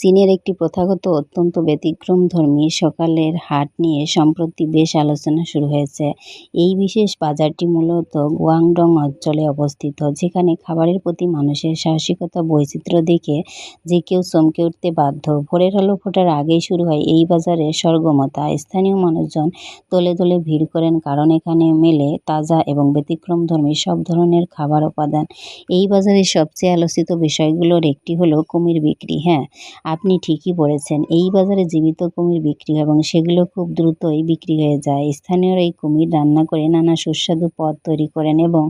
চীনের একটি প্রথাগত অত্যন্ত ব্যতিক্রমধর্মী সকালের হাট নিয়ে সম্প্রতি বেশ আলোচনা শুরু হয়েছে। এই বিশেষ বাজারটি মূলত গুয়াংডং অঞ্চলে অবস্থিত, যেখানে খাবারের প্রতি মানুষের সাহসিকতা বৈচিত্র্য দেখে যে কেউ চমকে উঠতে বাধ্য। ভোরের আলো ফোটার আগেই শুরু হয় এই বাজারের সরগমতা। স্থানীয় মানুষজন দলে দলে ভিড় করেন কারণ এখানে মেলে তাজা এবং ব্যতিক্রমধর্মী সব ধরনের খাবার উপাদান। এই বাজারের সবচেয়ে আলোচিত বিষয়গুলোর একটি হলো কুমির বিক্রি। হ্যাঁ, আপনি ঠিকই পড়েছেন, এই বাজারে জীবিত কুমির বিক্রি হয় এবং সেগুলো খুব দ্রুতই বিক্রি হয়ে যায়। স্থানীয়রা এই কুমির রান্না করে নানা সুস্বাদু পদ তৈরি করেন এবং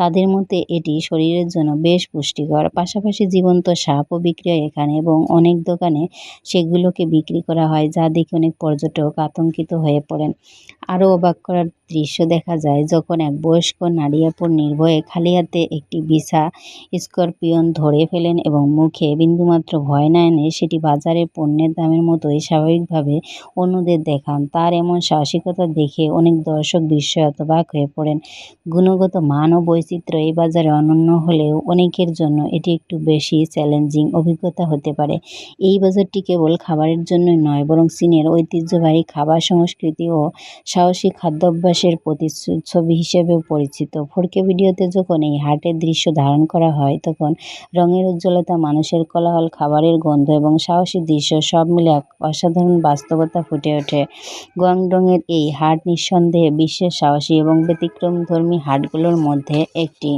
তাদের মতে এটি শরীরের জন্য বেশ পুষ্টিকর। পাশাপাশি জীবন্ত সাপও বিক্রি হয় এখানে এবং অনেক দোকানে সেগুলোকে বিক্রি করা হয়, যা দেখে অনেক পর্যটক আতঙ্কিত হয়ে পড়েন। আরও অবাক করার দৃশ্য দেখা যায় যখন এক বয়স্ক নারী আপন নির্ভয়ে খালি হাতে একটি বিছা স্করপিয়ন ধরে ফেলেন এবং মুখে বিন্দুমাত্র ভয় না এনে সেটি বাজারে পণ্যের দামের মতোই স্বাভাবিকভাবে অন্যদের দেখান। তার এমন সাহসিকতা দেখে অনেক দর্শক বিস্ময়ে হতবাক হয়ে পড়েন। গুণগত মান ও বৈচিত্র্য এই বাজারে অনন্য হলেও অনেকের জন্য এটি একটু বেশি চ্যালেঞ্জিং অভিজ্ঞতা হতে পারে। এই বাজারটি কেবল খাবারের জন্যই নয়, বরং চীনের ঐতিহ্যবাহী খাবার সংস্কৃতি ও সাহসী খাদ্যাভ্যাসের প্রতিচ্ছবি হিসেবেও পরিচিত। ফোরকে ভিডিওতে যখন এই হাটের দৃশ্য ধারণ করা হয়, তখন রঙের উজ্জ্বলতা, মানুষের কোলাহল, খাবারের গন্ধ এবং সাহসী দৃশ্য সব মিলে এক অসাধারণ বাস্তবতা ফুটে ওঠে। গুয়াংডংয়ের এই হাট নিঃসন্দেহে বিশ্বের সাহসী এবং ব্যতিক্রমধর্মী হাটগুলোর মধ্যে একটি।